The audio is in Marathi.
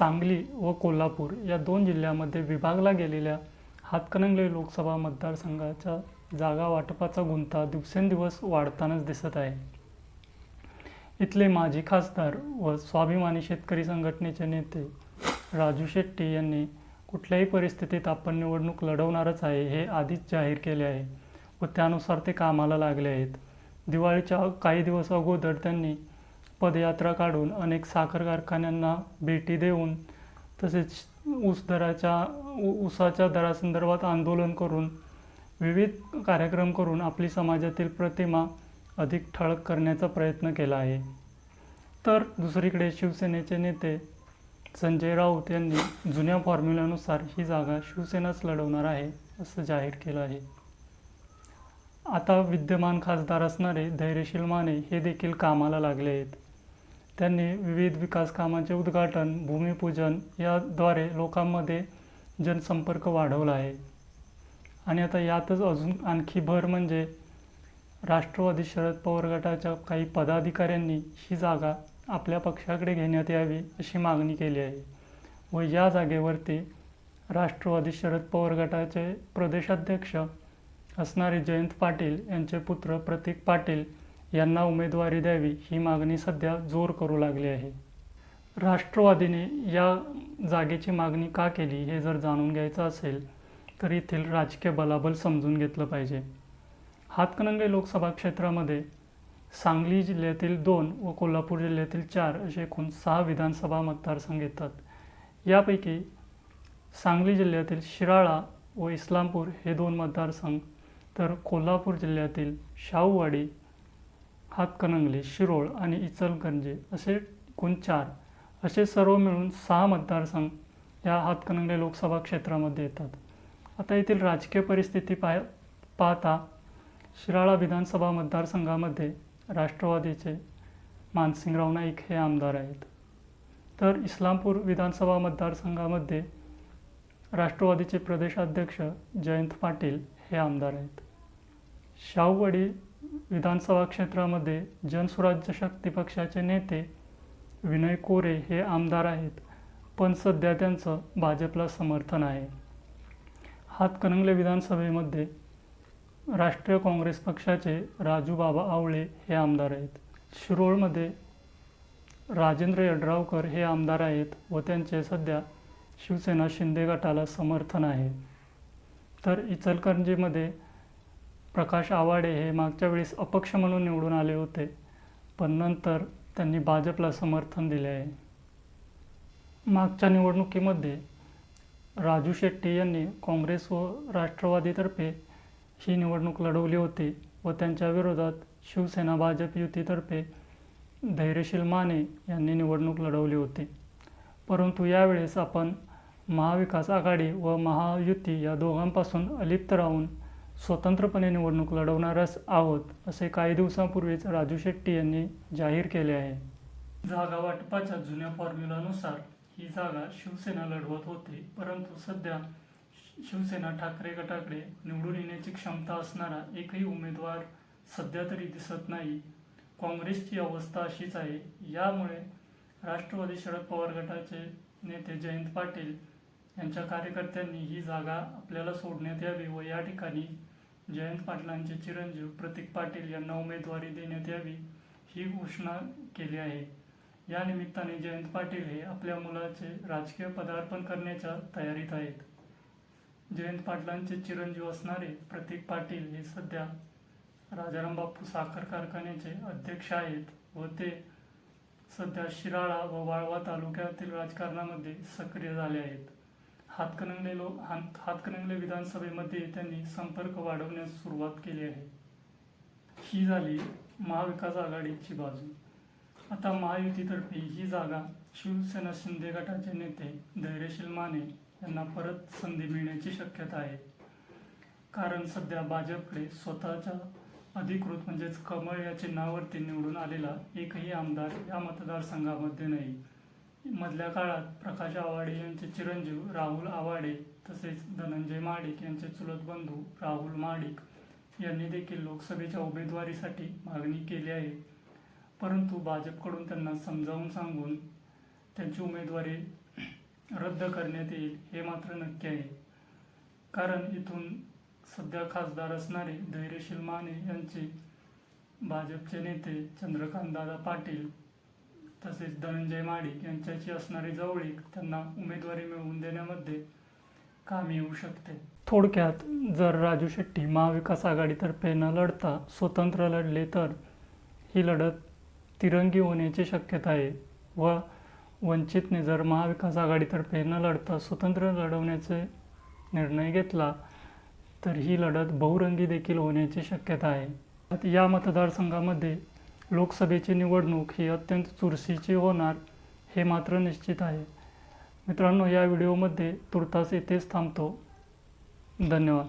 सांगली व कोल्हापूर या दोन जिल्ह्यामध्ये विभागला गेलेल्या हातकणंगले लोकसभा मतदारसंघाच्या जागा वाटपाचा गुंता दिवसेंदिवस वाढतानाच दिसत आहे. इथले माजी खासदार व स्वाभिमानी शेतकरी संघटनेचे नेते राजू शेट्टी यांनी कुठल्याही परिस्थितीत आपण निवडणूक लढवणारच आहे हे आधीच जाहीर केले आहे व त्यानुसार ते कामाला लागले आहेत. दिवाळीच्या काही दिवस अगोदर त्यांनी पदयात्रा काढून अनेक साखर कारखान्यांना भेटी देऊन तसेच ऊस दराच्या ऊसाच्या दरासंदर्भात आंदोलन करून विविध कार्यक्रम करून आपली समाजातील प्रतिमा अधिक ठळक करण्याचा प्रयत्न केला आहे. तर दुसरीकडे शिवसेनेचे नेते संजय राऊत यांनी जुन्या फॉर्म्युल्यानुसार ही जागा शिवसेनाच लढवणार आहे असं जाहीर केलं आहे. आता विद्यमान खासदार असणारे धैर्यशील माने हे देखील कामाला लागले आहेत. त्यांनी विविध विकास कामांचे उद्घाटन भूमिपूजन याद्वारे लोकांमध्ये जनसंपर्क वाढवला आहे. आणि आता यातच अजून आणखी भर म्हणजे राष्ट्रवादी शरद पवार गटाच्या काही पदाधिकाऱ्यांनी ही जागा आपल्या पक्षाकडे घेण्यात यावी अशी मागणी केली आहे व या जागेवरती राष्ट्रवादी शरद पवार गटाचे प्रदेशाध्यक्ष असणारे जयंत पाटील यांचे पुत्र प्रतीक पाटील यांना उमेदवारी द्यावी ही मागणी सध्या जोर करू लागली आहे. राष्ट्रवादीने या जागेची मागणी का केली हे जर जाणून घ्यायचं असेल तर येथील राजकीय बलाबल समजून घेतलं पाहिजे. हातकणंगले लोकसभा क्षेत्रामध्ये सांगली जिल्ह्यातील दोन व कोल्हापूर जिल्ह्यातील चार असे एकूण सहा विधानसभा मतदारसंघ येतात. यापैकी सांगली जिल्ह्यातील शिराळा व इस्लामपूर हे दोन मतदारसंघ तर कोल्हापूर जिल्ह्यातील शाहूवाडी हातकणंगले शिरोळ आणि इचलकरंजे असे एकूण चार असे सर्व मिळून सहा मतदारसंघ या हातकणंगले लोकसभा क्षेत्रामध्ये येतात. आता येथील राजकीय परिस्थिती पाय पाहता शिराळा विधानसभा मतदारसंघामध्ये राष्ट्रवादीचे मानसिंगराव नाईक हे आमदार आहेत. तर इस्लामपूर विधानसभा मतदारसंघामध्ये राष्ट्रवादीचे प्रदेशाध्यक्ष जयंत पाटील हे आमदार आहेत. शाहूवाडी विधानसभा क्षेत्रामध्ये जनसुराज्य शक्ती पक्षाचे नेते विनय कोरे हे आमदार आहेत पण सध्या त्यांचं भाजपला समर्थन आहे. हातकणंगले विधानसभेमध्ये राष्ट्रीय काँग्रेस पक्षाचे राजू बाबा आवळे हे आमदार आहेत. शिरोळमध्ये राजेंद्र यड्रावकर हे आमदार आहेत व त्यांचे सध्या शिवसेना शिंदे गटाला समर्थन आहे. तर इचलकरंजीमध्ये प्रकाश आवाडे हे मागच्या वेळेस अपक्ष म्हणून निवडून आले होते पण नंतर त्यांनी भाजपला समर्थन दिले आहे. मागच्या निवडणुकीमध्ये राजू शेट्टी यांनी काँग्रेस व राष्ट्रवादीतर्फे ही निवडणूक लढवली होती व त्यांच्या विरोधात शिवसेना भाजप युतीतर्फे धैर्यशील माने यांनी निवडणूक लढवली होती. परंतु यावेळेस आपण महाविकास आघाडी व महायुती या दोघांपासून अलिप्त राहून स्वतंत्रपणे निवडणूक लढवणारच आहोत असे काही दिवसांपूर्वीच राजू शेट्टी यांनी जाहीर केले आहे. जागा वाटपाच्या जुन्या फॉर्म्युलानुसार ही जागा शिवसेना लढवत होती परंतु सध्या शि- शिवसेना ठाकरे गटाकडे निवडून येण्याची क्षमता असणारा एकही उमेदवार सध्या तरी दिसत नाही. काँग्रेसची अवस्था अशीच आहे. यामुळे राष्ट्रवादी शरद पवार गटाचे नेते जयंत पाटील यांच्या कार्यकर्त्यांनी ही जागा आपल्याला सोडण्यात यावी व या ठिकाणी जयंत पाटलांचे चिरंजीव प्रतीक पाटील यांना उमेदवारी देण्यात यावी ही घोषणा केली आहे. या निमित्ताने जयंत पाटील हे आपल्या मुलाचे राजकीय पदार्पण करण्याच्या तयारीत आहेत. जयंत पाटलांचे चिरंजीव असणारे प्रतीक पाटील हे सध्या राजाराम बापू साखर कारखान्याचे अध्यक्ष आहेत व ते सध्या शिराळा व वाळवा तालुक्यातील राजकारणामध्ये सक्रिय झाले आहेत. हातकणंगले लो हात हातकणंगले विधानसभेमध्ये त्यांनी संपर्क वाढवण्यास सुरुवात केली आहे. ही झाली महाविकास आघाडीची बाजू. आता महायुतीतर्फे ही जागा शिवसेना शिंदे गटाचे नेते धैर्यशील माने यांना परत संधी मिळण्याची शक्यता आहे. कारण सध्या भाजपकडे स्वतःच्या अधिकृत म्हणजेच कमळ या चिन्हावरती निवडून आलेला एकही आमदार या मतदारसंघामध्ये नाही. मधल्या काळात प्रकाश आवाडे यांचे चिरंजीव राहुल आवाडे तसेच धनंजय माडिक यांचे चुलत बंधू राहुल माडिक यांनी देखील लोकसभेच्या उमेदवारीसाठी मागणी केली आहे. परंतु भाजपकडून त्यांना समजावून सांगून त्यांची उमेदवारी रद्द करण्यात येईल हे मात्र नक्की आहे. कारण इथून सध्या खासदार असणारे धैर्यशील माने यांचे भाजपचे नेते चंद्रकांतदादा पाटील तसेच धनंजय माडिक यांच्याशी असणारी जवळीक त्यांना उमेदवारी मिळवून देण्यामध्ये कामी येऊ शकते. थोडक्यात जर राजू शेट्टी महाविकास आघाडीतर्फे न लढता स्वतंत्र लढले तर ही लढत तिरंगी होण्याची शक्यता आहे व वंचितने जर महाविकास आघाडीतर्फे न लढता स्वतंत्र लढवण्याचे निर्णय घेतला तर ही लढत बहुरंगी देखील होण्याची शक्यता आहे. या मतदारसंघामध्ये लोकसभेची निवडणूक ही अत्यंत चुरशीची होणार हे मात्र निश्चित आहे. मित्रांनो या व्हिडिओमध्ये तुर्तास येथेच थांबतो. धन्यवाद.